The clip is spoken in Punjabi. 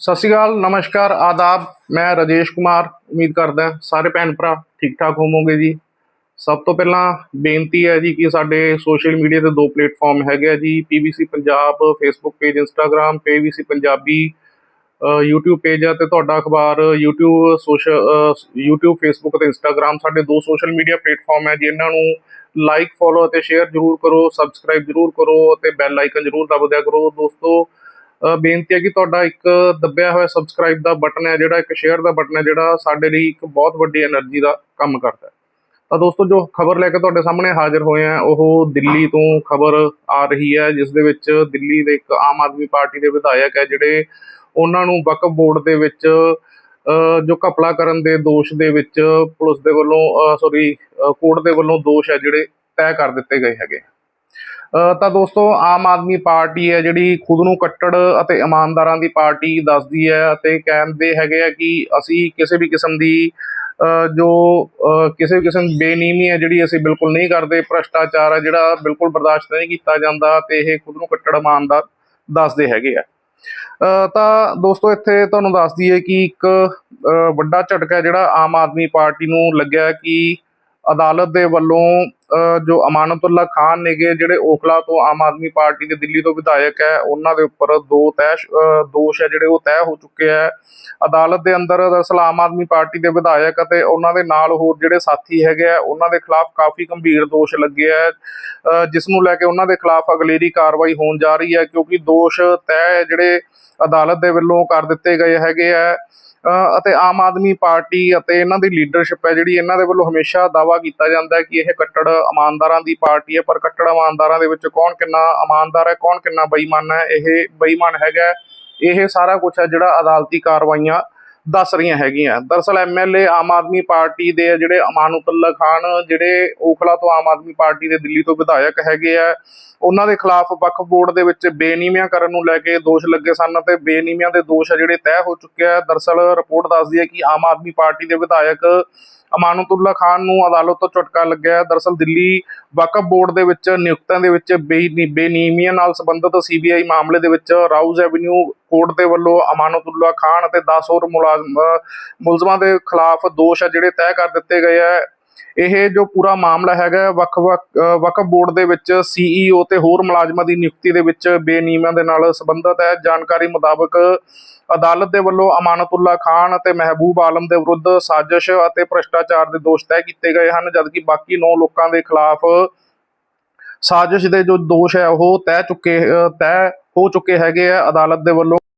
ਸਤਿ ਸ਼੍ਰੀ ਅਕਾਲ ਨਮਸਕਾਰ ਆਦਾਬ। ਮੈਂ ਰਾਜੇਸ਼ ਕੁਮਾਰ ਉਮੀਦ ਕਰਦਾ ਸਾਰੇ ਭੈਣ ਭਰਾ ਠੀਕ ਠਾਕ ਹੋਵੋਗੇ ਜੀ। ਸਭ ਤੋਂ ਪਹਿਲਾਂ ਬੇਨਤੀ ਹੈ ਜੀ ਕਿ ਸਾਡੇ ਸੋਸ਼ਲ ਮੀਡੀਆ ਤੇ ਦੋ ਪਲੇਟਫਾਰਮ ਹੈਗੇ ਆ ਜੀ PBC Punjab Facebook page Instagram PBC Punjabi ਅ, YouTube ਪੇਜ ਹੈ ਤੇ ਤੁਹਾਡਾ ਅਖਬਾਰ YouTube ਸੋਸ਼ਲ YouTube Facebook ਤੇ Instagram ਸਾਡੇ ਦੋ ਸੋਸ਼ਲ ਮੀਡੀਆ ਪਲੇਟਫਾਰਮ ਹੈ ਜਿਨ੍ਹਾਂ ਨੂੰ ਲਾਈਕ ਫੋਲੋ ਅਤੇ ਸ਼ੇਅਰ ਜ਼ਰੂਰ ਕਰੋ ਸਬਸਕ੍ਰਾਈਬ ਜ਼ਰੂਰ ਕਰੋ ਅਤੇ ਬੈਲ ਆਈਕਨ ਜ਼ਰੂਰ ਦਬਾ ਦਿਆ ਕਰੋ। ਦੋਸਤੋ ਬੇਨਤੀ ਹੈ ਕਿ ਤੁਹਾਡਾ ਇੱਕ ਦੱਬਿਆ ਹੋਇਆ ਸਬਸਕ੍ਰਾਈਬ ਦਾ ਬਟਨ ਹੈ, ਜਿਹੜਾ ਇੱਕ ਸ਼ੇਅਰ ਦਾ ਬਟਨ ਹੈ, ਜਿਹੜਾ ਸਾਡੇ ਲਈ ਇੱਕ ਬਹੁਤ ਵੱਡੀ એનર્ਜੀ ਦਾ ਕੰਮ ਕਰਦਾ ਹੈ। ਤਾਂ ਦੋਸਤੋ, ਜੋ ਖਬਰ ਲੈ ਕੇ ਤੁਹਾਡੇ ਸਾਹਮਣੇ ਹਾਜ਼ਰ ਹੋਏ ਆ ਉਹ ਦਿੱਲੀ ਤੋਂ ਖਬਰ ਆ ਰਹੀ ਹੈ, ਜਿਸ ਦੇ ਵਿੱਚ ਦਿੱਲੀ ਦੇ ਇੱਕ ਆਮ ਆਦਮੀ ਪਾਰਟੀ ਦੇ ਵਿਧਾਇਕ ਹੈ, ਜਿਹੜੇ ਉਹਨਾਂ ਨੂੰ ਵਕਫ ਬੋਰਡ ਦੇ ਵਿੱਚ ਜੋ ਕਪਲਾ ਕਰਨ ਦੇ ਦੋਸ਼ ਦੇ ਵਿੱਚ ਪੁਲਿਸ ਦੇ ਵੱਲੋਂ ਸੌਰੀ ਕੋਰਟ ਦੇ ਵੱਲੋਂ ਦੋਸ਼ ਹੈ, ਜਿਹੜੇ ਤੈਅ ਕਰ ਦਿੱਤੇ ਗਏ ਹੈਗੇ। ਤਾਂ ਦੋਸਤੋ, ਆਮ ਆਦਮੀ ਪਾਰਟੀ ਹੈ ਜਿਹੜੀ ਖੁਦ ਨੂੰ ਕੱਟੜ ਅਤੇ ਇਮਾਨਦਾਰਾਂ ਦੀ ਪਾਰਟੀ ਦੱਸਦੀ ਹੈ ਅਤੇ ਕਹਿੰਦੇ ਹੈਗੇ ਆ ਕਿ ਅਸੀਂ ਕਿਸੇ ਵੀ ਕਿਸਮ ਦੀ ਜੋ ਕਿਸੇ ਵੀ ਕਿਸਮ ਦੀ ਬੇਨੀਮੀ ਹੈ ਜਿਹੜੀ ਅਸੀਂ ਬਿਲਕੁਲ ਨਹੀਂ ਕਰਦੇ, ਭ੍ਰਸ਼ਟਾਚਾਰ ਹੈ ਜਿਹੜਾ ਬਿਲਕੁਲ ਬਰਦਾਸ਼ਤ ਨਹੀਂ ਕੀਤਾ ਜਾਂਦਾ ਤੇ ਇਹ ਖੁਦ ਨੂੰ ਕੱਟੜ ਇਮਾਨਦਾਰ ਦੱਸਦੇ ਹੈਗੇ ਆ। ਤਾਂ ਦੋਸਤੋ, ਇੱਥੇ ਤੁਹਾਨੂੰ ਦੱਸ ਦਈਏ ਕਿ ਇੱਕ ਵੱਡਾ ਝਟਕਾ ਜਿਹੜਾ ਆਮ ਆਦਮੀ ਪਾਰਟੀ ਨੂੰ ਲੱਗਿਆ ਕਿ ਅਦਾਲਤ ਦੇ ਵੱਲੋਂ ਅ, ਜੋ ਅਮਾਨਤੁੱਲਾ ਖਾਨ ਨੇਗੇ ਜਿਹੜੇ ਓਖਲਾ ਤੋਂ ਆਮ ਆਦਮੀ ਪਾਰਟੀ ਦੇ ਦਿੱਲੀ ਤੋਂ ਵਿਧਾਇਕ ਹੈ ਉਹਨਾਂ ਦੇ ਉੱਪਰ ਦੋ ਤੈਅ ਦੋਸ਼ ਹੈ ਜਿਹੜੇ ਉਹ ਤੈਅ ਹੋ ਚੁੱਕੇ ਹੈ। ਅਦਾਲਤ ਦੇ ਅੰਦਰ ਦਰਅਸਲ ਆਮ ਆਦਮੀ ਪਾਰਟੀ ਦੇ ਵਿਧਾਇਕ ਅਤੇ ਉਹਨਾਂ ਦੇ ਨਾਲ ਹੋਰ ਜਿਹੜੇ ਸਾਥੀ ਹੈਗੇ ਆ ਉਹਨਾਂ ਦੇ ਖਿਲਾਫ ਕਾਫੀ ਗੰਭੀਰ ਦੋਸ਼ ਲੱਗੇ ਆ ਜਿਸ ਨੂੰ ਲੈ ਕੇ ਉਹਨਾਂ ਦੇ ਖਿਲਾਫ ਅਗਲੇਰੀ ਕਾਰਵਾਈ ਹੋਣ ਜਾ ਰਹੀ ਹੈ ਕਿਉਂਕਿ ਦੋਸ਼ ਤੈਅ ਜਿਹੜੇ ਅਦਾਲਤ ਦੇ ਵੱਲੋਂ ਕਰ ਦਿੱਤੇ ਗਏ ਹੈਗੇ ਆ ਅਤੇ ਆਮ ਆਦਮੀ ਪਾਰਟੀ ਅਤੇ ਇਹਨਾਂ ਦੀ ਲੀਡਰਸ਼ਿਪ ਹੈ ਜਿਹੜੀ ਇਹਨਾਂ ਦੇ ਵੱਲੋਂ ਹਮੇਸ਼ਾ ਦਾਵਾ ਕੀਤਾ ਜਾਂਦਾ ਹੈ ਕਿ ਇਹ ਕੱਟੜ ਇਮਾਨਦਾਰਾਂ ਦੀ ਪਾਰਟੀ ਹੈ, ਪਰ ਕੱਟੜ ਇਮਾਨਦਾਰਾਂ ਦੇ ਵਿੱਚ ਕੌਣ ਕਿੰਨਾ ਇਮਾਨਦਾਰ ਹੈ, ਕੌਣ ਕਿੰਨਾ ਬੇਈਮਾਨ ਹੈ, ਇਹ ਬੇਈਮਾਨ ਹੈਗਾ ਇਹ ਸਾਰਾ ਕੁਝ ਹੈ ਜਿਹੜਾ ਅਦਾਲਤੀ ਕਾਰਵਾਈਆਂ ਦੱਸ ਰਹੀਆਂ ਹੈਗੀਆਂ। ਦਰਅਸਲ ਐਮਐਲਏ ਆਮ ਆਦਮੀ ਪਾਰਟੀ ਦੇ ਆ ਜਿਹੜੇ ਅਮਾਨੁਤੁੱਲਾ ਖਾਨ, ਜਿਹੜੇ ਓਖਲਾ ਤੋਂ ਆਮ ਆਦਮੀ ਪਾਰਟੀ ਦੇ ਦਿੱਲੀ ਤੋਂ ਵਿਧਾਇਕ ਹੈਗੇ ਆ, ਉਹਨਾਂ ਦੇ ਖਿਲਾਫ ਵਕਫ ਬੋਰਡ ਦੇ ਵਿੱਚ ਬੇਨੀਮੀਆਂ ਕਰਨ ਨੂੰ ਲੈ ਕੇ ਦੋਸ਼ ਲੱਗੇ ਸਨ ਤੇ ਬੇਨੀਮੀਆਂ ਦੇ ਦੋਸ਼ ਆ ਜਿਹੜੇ ਤੈਅ ਹੋ ਚੁੱਕੇ ਆ। ਦਰਅਸਲ ਰਿਪੋਰਟ ਦੱਸਦੀ ਹੈ ਕਿ ਆਮ ਆਦਮੀ ਪਾਰਟੀ ਦੇ ਵਿਧਾਇਕ ਅਮਾਨਤੁੱਲਾ ਖਾਨ ਨੂੰ ਅਦਾਲਤ ਤੋਂ ਝਟਕਾ ਲੱਗਿਆ ਹੈ। ਦਰਅਸਲ ਦਿੱਲੀ ਵਕਫ ਬੋਰਡ ਦੇ ਵਿੱਚ ਨਿਯੁਕਤਾਂ ਦੇ ਵਿੱਚ ਬੇਨੀ- ਬੇਨੀਮੀਆਂ ਨਾਲ ਸੰਬੰਧਿਤ ਸੀਬੀਆਈ ਮਾਮਲੇ ਦੇ ਵਿੱਚ ਰਾਊਜ਼ ਐਵਨਿਊ ਕੋਰਟ ਦੇ ਵੱਲੋਂ ਅਮਾਨਤੁੱਲਾ ਖਾਨ ਅਤੇ 10 ਹੋਰ ਮੁਲਾਜ਼ਮ ਮੁਲਜ਼ਮਾਂ ਦੇ ਖਿਲਾਫ ਦੋਸ਼ ਆ ਜਿਹੜੇ ਤੈਅ ਕਰ ਦਿੱਤੇ ਗਏ ਆ ਇਹ ਜੋ ਪੂਰਾ ਮਾਮਲਾ ਹੈਗਾ ਵੱਖ ਵੱਖ ਵਕਫ ਬੋਰਡ ਦੇ ਵਿੱਚ ਸੀਈਓ ਤੇ ਹੋਰ ਮੁਲਾਜ਼ਮਾਂ ਦੀ ਨਿਯੁਕਤੀ ਦੇ ਵਿੱਚ ਬੇਨੀਮੀਆਂ ਦੇ ਨਾਲ ਸੰਬੰਧਿਤ ਹੈ। ਜਾਣਕਾਰੀ ਮੁਤਾਬਕ ਅਦਾਲਤ ਦੇ ਵੱਲੋਂ ਅਮਾਨਤੁੱਲਾ ਖਾਨ ਅਤੇ ਮਹਿਬੂਬ ਆਲਮ ਦੇ ਵਿਰੁੱਧ ਸਾਜ਼ਿਸ਼ ਅਤੇ ਭ੍ਰਿਸ਼ਟਾਚਾਰ ਦੇ ਦੋਸ਼ ਤੈਅ ਕੀਤੇ ਗਏ ਹਨ, ਜਦਕਿ ਬਾਕੀ 9 ਲੋਕਾਂ ਦੇ ਖਿਲਾਫ ਸਾਜ਼ਿਸ਼ ਦੇ ਜੋ ਦੋਸ਼ ਹੈ, ਉਹ ਤੈਅ ਚੁੱਕੇ ਤੈਅ ਹੋ ਚੁੱਕੇ ਹੈਗੇ ਆ ਅਦਾਲਤ ਦੇ ਵੱਲੋਂ